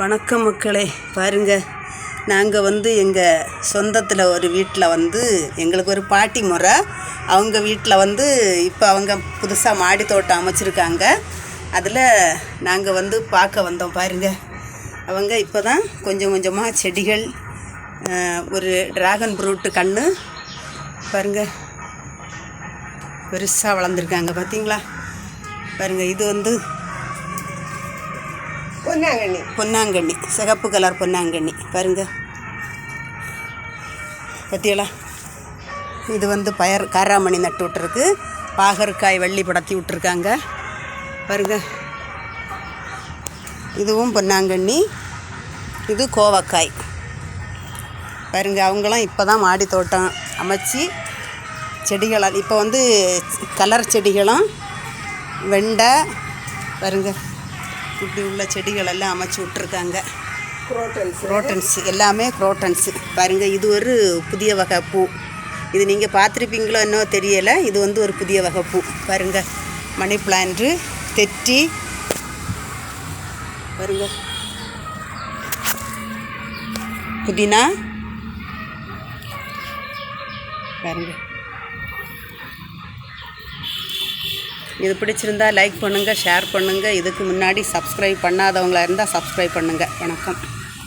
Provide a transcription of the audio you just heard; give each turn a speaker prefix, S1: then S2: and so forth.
S1: வணக்கம் மக்களே பாருங்க. நாங்கள் வந்து எங்கள் சொந்தத்தில் ஒரு வீட்டில் வந்து எங்களுக்கு ஒரு பாட்டி முறை. அவங்க வீட்டில் வந்து இப்போ அவங்க புதுசாக மாடி தோட்டம் அமைச்சிருக்காங்க. அதில் நாங்கள் வந்து பார்க்க வந்தோம் பாருங்க. அவங்க இப்போ தான் கொஞ்சம் கொஞ்சமாக செடிகள் ஒரு டிராகன் ஃப்ரூட்டு கன்று பாருங்க. பெருசாக வளர்ந்துருக்காங்க பார்த்தீங்களா பாருங்க இது வந்து
S2: பொன்னாங்கண்ணி.
S1: பொன்னாங்கண்ணி சிகப்பு கலர் பொன்னாங்கண்ணி. பாருங்க. பத்தியலா? இது வந்து பயர் காராமணி நட்டு விட்டுருக்கு. பாகற்காய் வள்ளி படத்தி விட்டுருக்காங்க. பாருங்க. இதுவும் பொன்னாங்கண்ணி. இது கோவக்காய். பாருங்க அவங்களாம் இப்போ தான் மாடி தோட்டம் அமைச்சு செடிகளால் இப்போ வந்து கலர் செடிகளும் வெண்டை பாருங்க. இப்படி உள்ள செடிகள் எல்லாம் அமைச்சு விட்ருக்காங்க
S2: குரோட்டன்ஸ்
S1: குரோட்டன்ஸ் எல்லாமே குரோட்டன்ஸ் பாருங்க இது ஒரு புதிய வகை பூ. இது நீங்கள் பார்த்துருப்பீங்களோ என்னவோ தெரியலை இது வந்து ஒரு புதிய வகை பூ. பாருங்க மணி பிளான்ட்டு தெற்றி பாருங்க. புதினா பாருங்க. இது பிடிச்சிருந்தா லைக் பண்ணுங்கள் ஷேர் பண்ணுங்கள் இதுக்கு முன்னாடி சப்ஸ்கிரைப் பண்ணாதவங்களாக இருந்தால் சப்ஸ்கிரைப் பண்ணுங்கள் வணக்கம்.